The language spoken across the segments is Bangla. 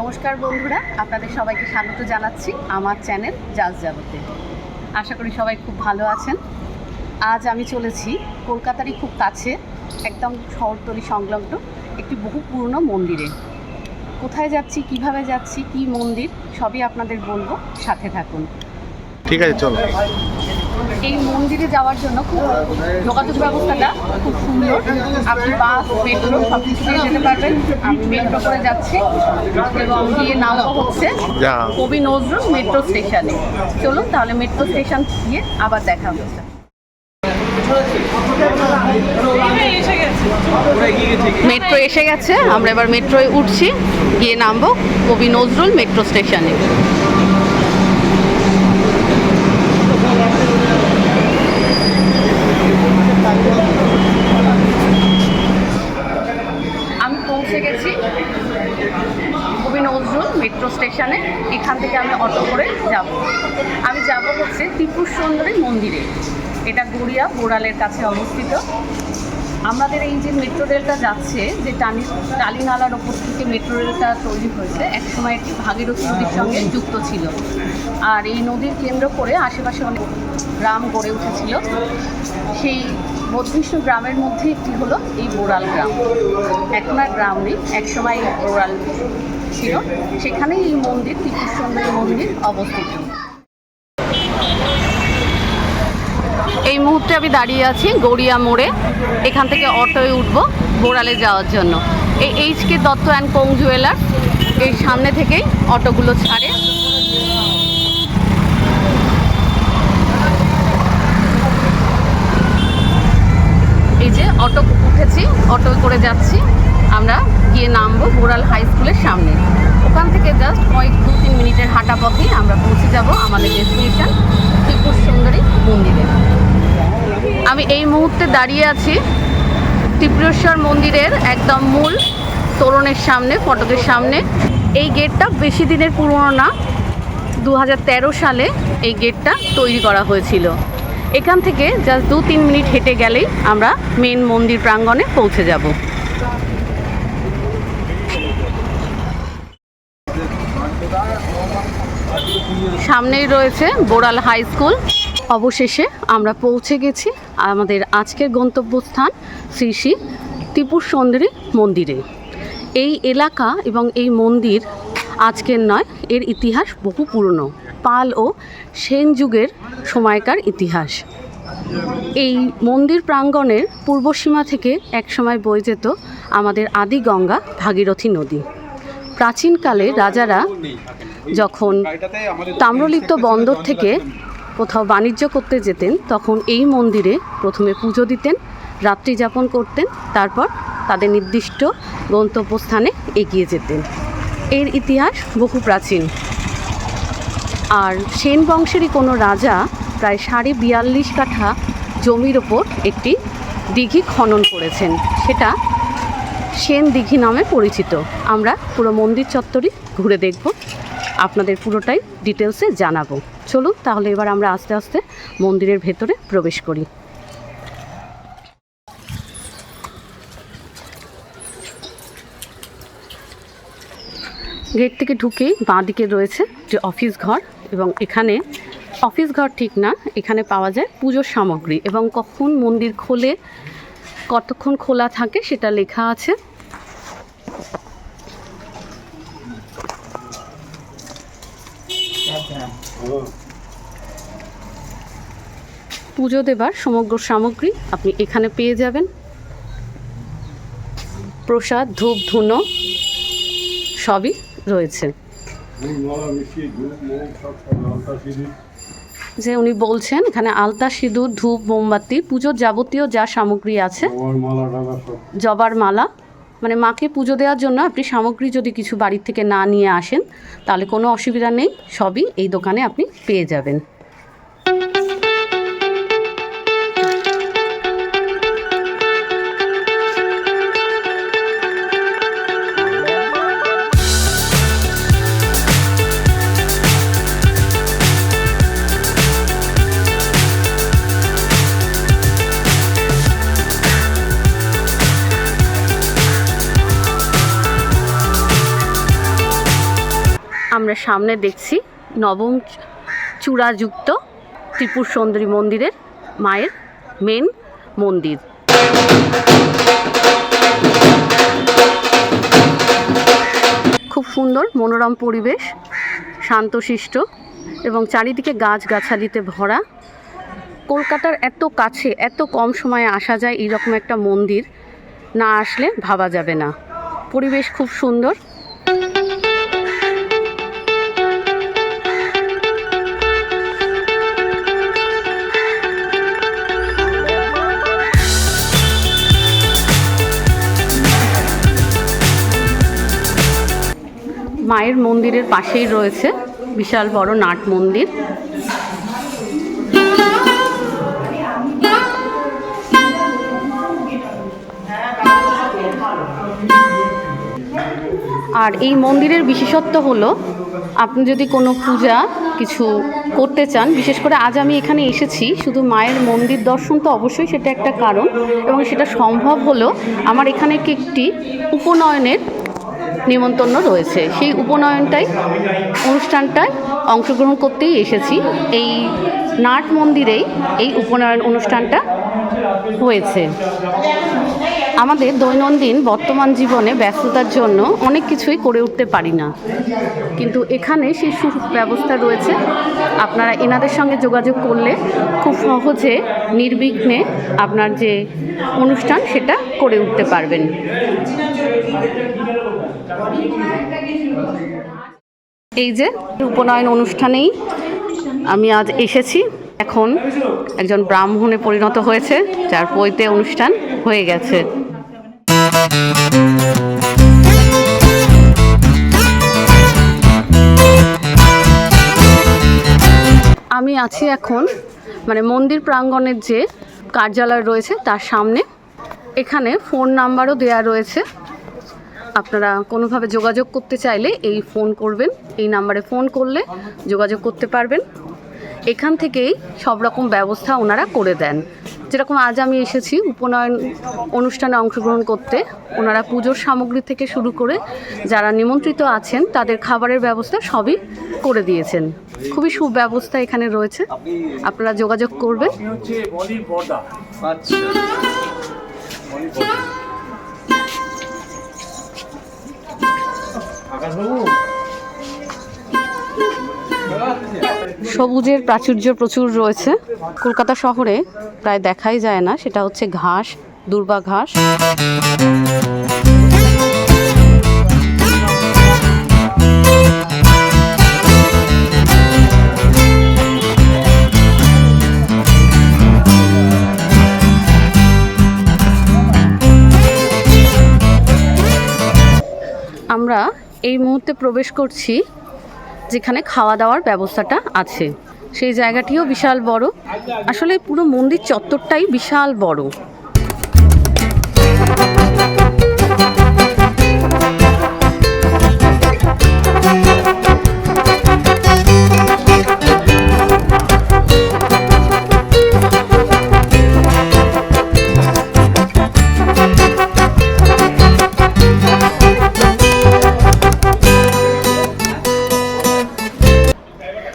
নমস্কার বন্ধুরা, আপনাদের সবাইকে স্বাগত জানাচ্ছি আমার চ্যানেল জাজ জগতে। আশা করি সবাই খুব ভালো আছেন। আজ আমি চলেছি কলকাতারই খুব কাছে, একদম শহরতলি সংলগ্ন একটি বহু পুরনো মন্দিরে। কোথায় যাচ্ছি, কীভাবে যাচ্ছি, কি মন্দির, সবই আপনাদের বলব, সাথে থাকুন। ঠিক আছে, চলো। এই মন্দিরে যাওয়ার জন্য খুব যোগাযোগ ব্যবস্থাটা খুব সুন্দর। আপনি বাস মেট্রো সব কিছু দিয়ে যেতে পারবেন। আমি মেট্রো করে যাচ্ছি এবং গিয়ে নামবো হচ্ছে কবি নজরুল মেট্রো স্টেশনে চলুন তাহলে মেট্রো স্টেশন গিয়ে আবার দেখা হচ্ছে মেট্রো এসে গেছে আমরা এবার মেট্রোয় উঠছি গিয়ে নামবো কবি নজরুল মেট্রো স্টেশনে আমি পৌঁছে গেছি কবি নজরুল মেট্রো স্টেশনে এখান থেকে আমি অটো করে যাব। আমি যাব হচ্ছে ত্রিপুর সুন্দরী মন্দিরে। এটা গড়িয়া বোড়ালের কাছে অবস্থিত। আমাদের এই যে মেট্রো রেলটা যাচ্ছে, যে টালি টালিনালার ওপর থেকে মেট্রো রেলটা তৈরি হয়েছে, একসময় একটি ভাগীরথী নদীর সঙ্গে যুক্ত ছিল। আর এই নদীর কেন্দ্র করে আশেপাশে অনেক গ্রাম গড়ে উঠেছিল। সেই বত্রিশ গ্রামের মধ্যে একটি হলো এই বোড়াল গ্রাম। এখন আর গ্রাম নেই, একসময় বোড়াল ছিল, সেখানেই এই মন্দির ত্রিপুর সুন্দরী মন্দির অবস্থিত। এই মুহূর্তে আমি দাঁড়িয়ে আছি গড়িয়া মোড়ে। এখান থেকে অটোয় উঠব বোড়ালে যাওয়ার জন্য। এই H K Dutta and co jewellers, এই সামনে থেকেই অটোগুলো ছাড়ে। এই যে অটো উঠেছি, অটো করে যাচ্ছি। আমরা গিয়ে নামবো বোড়াল হাই স্কুলের সামনে। ওখান থেকে জাস্ট কয়েক দু তিন মিনিটের হাঁটা পথেই আমরা পৌঁছে যাব আমাদের ডেস্টিনেশন ত্রিপুর সুন্দরী মন্দিরে। আমি এই মুহূর্তে দাঁড়িয়ে আছি ত্রিপুরেশ্বর মন্দিরের একদম মূল তোরণের সামনে, ফটকের সামনে। এই গেটটা বেশি দিনের পুরনো না দু হাজার তেরো সালে এই গেটটা তৈরি করা হয়েছিল। এখান থেকে জাস্ট দু তিন মিনিট হেঁটে গেলেই আমরা মেন মন্দির প্রাঙ্গণে পৌঁছে যাব। সামনেই রয়েছে বোড়াল হাই স্কুল। অবশেষে আমরা পৌঁছে গেছি আমাদের আজকের গন্তব্যস্থান শ্রী শ্রী ত্রিপুর সুন্দরী মন্দিরে। এই এলাকা এবং এই মন্দির আজকের নয়, এর ইতিহাস বহু পুরনো। পাল ও সেন যুগের সময়কার ইতিহাস। এই মন্দির প্রাঙ্গণের পূর্বসীমা থেকে একসময় বয়ে যেত আমাদের আদি গঙ্গা ভাগীরথী নদী। প্রাচীনকালে রাজারা যখন তাম্রলিপ্ত বন্দর থেকে কোথাও বাণিজ্য করতে যেতেন, তখন এই মন্দিরে প্রথমে পুজো দিতেন, রাত্রি যাপন করতেন, তারপর তাদের নির্দিষ্ট গন্তব্যস্থানে এগিয়ে যেতেন। এর ইতিহাস বহু প্রাচীন। আর সেন বংশেরই কোনো রাজা প্রায় সাড়ে বিয়াল্লিশ কাঠা জমির ওপর একটি দিঘি খনন করেছেন। সেটা সেন দিঘি নামে পরিচিত। আমরা পুরো মন্দির চত্বরই ঘুরে দেখব। আপনাদের পুরোটাই ডিটেলসে জানাব। চলুন, তাহলে এবার আমরা আস্তে আস্তে মন্দিরের ভেতরে প্রবেশ করি। গেট থেকে ঢুকেই বাঁ দিকে রয়েছে যে অফিস ঘর এবং এখানে অফিস ঘর ঠিক না, এখানে পাওয়া যায় পুজোর সামগ্রী এবং কখন মন্দির খোলে, কতক্ষণ খোলা থাকে সেটা লেখা আছে। পুজো দেবার সমগ্র সামগ্রী আপনি এখানে পেয়ে যাবেন। প্রসাদ ধূপ ধুনো সবই রয়েছে। যে উনি বলছেন এখানে আলতা সিঁদুর ধূপ মোমবাতি পুজোর যাবতীয় যা সামগ্রী আছে জবার মালা মানে মাকে পুজো দেওয়ার জন্য আপনি সামগ্রী যদি কিছু বাড়ির থেকে না নিয়ে আসেন, তাহলে কোনো অসুবিধা নেই, সবই এই দোকানে আপনি পেয়ে যাবেন। আমরা সামনে দেখছি নবম চূড়াযুক্ত ত্রিপুর সুন্দরী মন্দিরের মায়ের মেন মন্দির। খুব সুন্দর, মনোরম পরিবেশ, শান্তশিষ্ট এবং চারিদিকে গাছগাছালিতে ভরা। কলকাতার এত কাছে, এত কম সময়ে আসা যায় এইরকম একটা মন্দির, না আসলে ভাবা যাবে না। পরিবেশ খুব সুন্দর। মায়ের মন্দিরের পাশেই রয়েছে বিশাল বড় নাট মন্দির। আর এই মন্দিরের বিশেষত্ব হলো, আপনি যদি কোনো পূজা কিছু করতে চান, বিশেষ করে আজ আমি এখানে এসেছি, শুধু মায়ের মন্দির দর্শন তো অবশ্যই সেটা একটা কারণ এবং সেটা সম্ভব হলো। আমার এখানে একটি উপনয়নের নিমন্ত্রণ রয়েছে। সেই উপনয়নটাই, অনুষ্ঠানটায় অংশগ্রহণ করতেই এসেছি। এই নাট মন্দিরেই এই উপনয়ন অনুষ্ঠানটা হয়েছে। আমাদের দৈনন্দিন বর্তমান জীবনে ব্যস্ততার জন্য অনেক কিছুই করে উঠতে পারি না। কিন্তু এখানে সেই সুব্যবস্থা রয়েছে। আপনারা এনাদের সঙ্গে যোগাযোগ করলে খুব সহজে, নির্বিঘ্নে আপনার যে অনুষ্ঠান সেটা করে উঠতে পারবেন। এই যে উপনয়ন অনুষ্ঠানেই আমি আজ এসেছি। এখন একজন ব্রাহ্মণে পরিণত হয়েছে, যার পৈতে অনুষ্ঠান হয়ে গেছে। আমি আছি এখন মানে মন্দির প্রাঙ্গণের যে কার্যালয় রয়েছে, তার সামনে। এখানে ফোন নাম্বারও দেওয়া রয়েছে। আপনারা কোনোভাবে যোগাযোগ করতে চাইলে এই ফোন করবেন এই নাম্বারে ফোন করলে যোগাযোগ করতে পারবেন। এখান থেকেই সব রকম ব্যবস্থা ওনারা করে দেন। যেরকম আজ আমি এসেছি উপনয়ন অনুষ্ঠানে অংশগ্রহণ করতে ওনারা পুজোর সামগ্রী থেকে শুরু করে যারা নিমন্ত্রিত আছেন তাদের খাবারের ব্যবস্থা সবই করে দিয়েছেন। খুবই সুব্যবস্থা এখানে রয়েছে। আপনারা যোগাযোগ করবেন। সবুজের প্রাচুর্য প্রচুর রয়েছে। কলকাতা শহরে প্রায় দেখাই যায় না, সেটা হচ্ছে ঘাস, দুর্বা ঘাস। এই মুহূর্তে প্রবেশ করছি যেখানে খাওয়া দাওয়ার ব্যবস্থাটা আছে। সেই জায়গাটিও বিশাল বড়। আসলে পুরো মন্দির চত্বরটাই বিশাল বড়।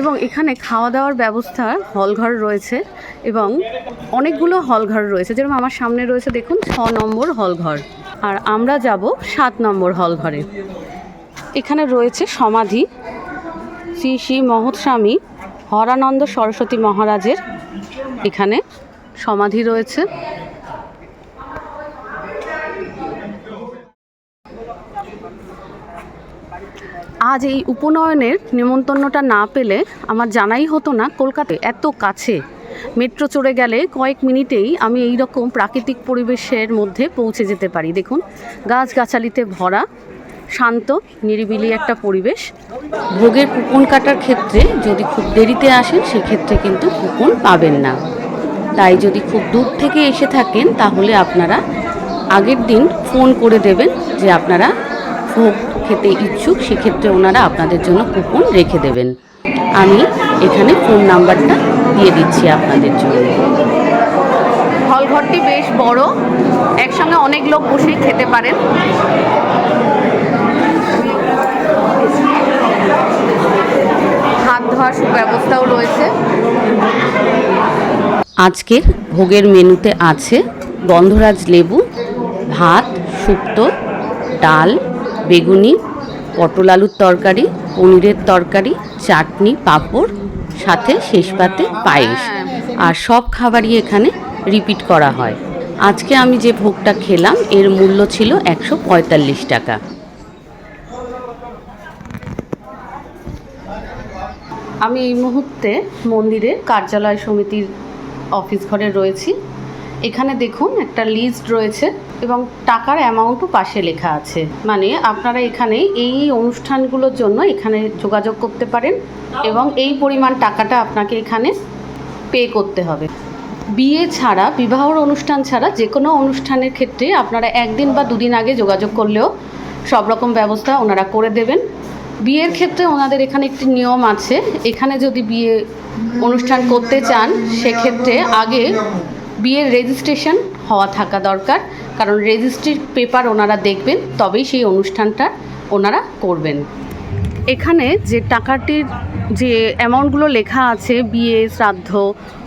এবং এখানে খাওয়া দাওয়ার ব্যবস্থা হলঘর রয়েছে এবং অনেকগুলো হলঘর রয়েছে। যেরকম আমার সামনে রয়েছে, দেখুন, ছ নম্বর হলঘর। আর আমরা যাব সাত নম্বর হলঘরে। এখানে রয়েছে সমাধি। শ্রী শ্রী মহৎ স্বামী হরানন্দ সরস্বতী মহারাজের এখানে সমাধি রয়েছে। আজ এই উপনয়নের নিমন্ত্রণটা না পেলে আমার জানাই হতো না কলকাতায় এত কাছে। মেট্রো চড়ে গেলে কয়েক মিনিটেই আমি এই রকম প্রাকৃতিক পরিবেশের মধ্যে পৌঁছে যেতে পারি। দেখুন, গাছগাছালিতে ভরা, শান্ত, নিরিবিলি একটা পরিবেশ। ভোগের কুপন কাটার ক্ষেত্রে যদি খুব দেরিতে আসেন, সেক্ষেত্রে কিন্তু কুপন পাবেন না। তাই যদি খুব দূর থেকে এসে থাকেন, তাহলে আপনারা আগের দিন ফোন করে দেবেন যে আপনারা ভোগ খেতে ইচ্ছুক সেক্ষেত্রে ওনারা আপনাদের জন্য কুপন রেখে দেবেন। আমি এখানে ফোন নাম্বারটা দিয়ে দিচ্ছি আপনাদের জন্য। হলঘরটি বেশ বড় একসঙ্গে অনেক লোক বসে খেতে পারেন। হাত ধোয়ার সুব্যবস্থাও রয়েছে। আজকের ভোগের মেনুতে আছে গন্ধরাজ লেবু ভাত শুক্তো ডাল বেগুনি পটল আলুর তরকারি পনিরের তরকারি চাটনি পাঁপড় সাথে শেষ পাতে পায়েস। আর সব খাবারই এখানে রিপিট করা হয়। আজকে আমি যে ভোগটা খেলাম এর মূল্য ছিল একশো পঁয়তাল্লিশ টাকা। আমি এই মুহূর্তে মন্দিরে কার্যালয় সমিতির অফিস ঘরে রয়েছি। এখানে দেখুন একটা লিস্ট রয়েছে এবং টাকার অ্যামাউন্টও পাশে লেখা আছে। মানে আপনারা এখানে এই অনুষ্ঠানগুলোর জন্য এখানে যোগাযোগ করতে পারেন এবং এই পরিমাণ টাকাটা আপনাকে এখানে পে করতে হবে। বিয়ে ছাড়া, বিবাহর অনুষ্ঠান ছাড়া যে কোনো অনুষ্ঠানের ক্ষেত্রে আপনারা একদিন বা দুদিন আগে যোগাযোগ করলেও সব রকম ব্যবস্থা ওনারা করে দেবেন। বিয়ের ক্ষেত্রে ওনাদের এখানে একটি নিয়ম আছে, এখানে যদি বিয়ে অনুষ্ঠান করতে চান, সেক্ষেত্রে আগে বিয়ের রেজিস্ট্রেশন হওয়া থাকা দরকার, কারণ রেজিস্ট্রির পেপার ওনারা দেখবেন, তবেই সেই অনুষ্ঠানটা ওনারা করবেন। এখানে যে টাকাটির যে অ্যামাউন্টগুলো লেখা আছে, বিয়ে, শ্রাদ্ধ,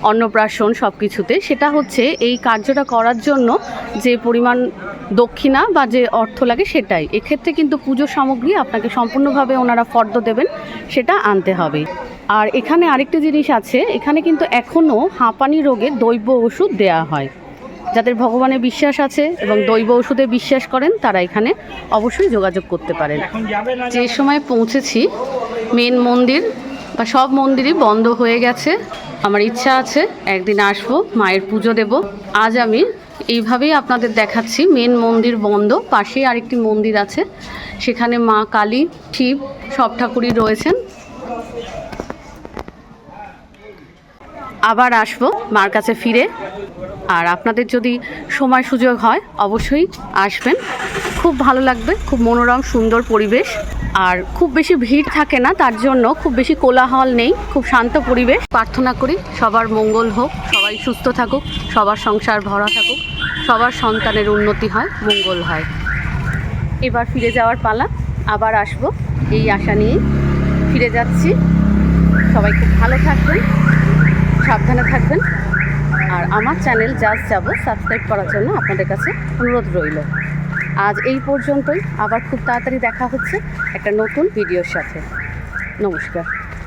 অন্নপ্রাশন সব কিছুতে সেটা হচ্ছে এই কার্যটা করার জন্য যে পরিমাণ দক্ষিণা বা যে অর্থ লাগে সেটাই। এক্ষেত্রে কিন্তু পুজো সামগ্রী আপনাকে সম্পূর্ণভাবে ওনারা ফর্দ দেবেন, সেটা আনতে হবে। আর এখানে আরেকটি জিনিস আছে এখানে কিন্তু এখনও হাঁপানি রোগে দৈব ওষুধ দেয়া হয়। যাদের ভগবানে বিশ্বাস আছে এবং দৈব ওষুধে বিশ্বাস করেন তারা এখানে অবশ্যই যোগাযোগ করতে পারেন। যে সময় পৌঁছেছি মেন মন্দির বা সব মন্দিরই বন্ধ হয়ে গেছে। আমার ইচ্ছা আছে একদিন আসব মায়ের পুজো দেব। আজ আমি এইভাবেই আপনাদের দেখাচ্ছি মেন মন্দির বন্ধ পাশেই আরেকটি মন্দির আছে। সেখানে মা কালী শিব সব ঠাকুরই রয়েছেন। আবার আসব মার কাছে ফিরে। আর আপনাদের যদি সময় সুযোগ হয়, অবশ্যই আসবেন। খুব ভালো লাগবে, খুব মনোরম, সুন্দর পরিবেশ। আর খুব বেশি ভিড় থাকে না, তার জন্য খুব বেশি কোলাহল নেই, খুব শান্ত পরিবেশ। প্রার্থনা করি সবার মঙ্গল হোক, সবাই সুস্থ থাকুক, সবার সংসার ভরা থাকুক, সবার সন্তানের উন্নতি হয়, মঙ্গল হয়। এবার ফিরে যাওয়ার পালা, আবার আসব, এই আশা নিয়ে ফিরে যাচ্ছি। সবাই খুব ভালো থাকবেন। সাবধানে থাকবেন। আর আমার চ্যানেল জাস্ট যাব, সাবস্ক্রাইব করার জন্য আপনাদের কাছে অনুরোধ রইল। আজ এই পর্যন্তই, আবার খুব তাড়াতাড়ি দেখা হচ্ছে একটা নতুন ভিডিওর সাথে। নমস্কার।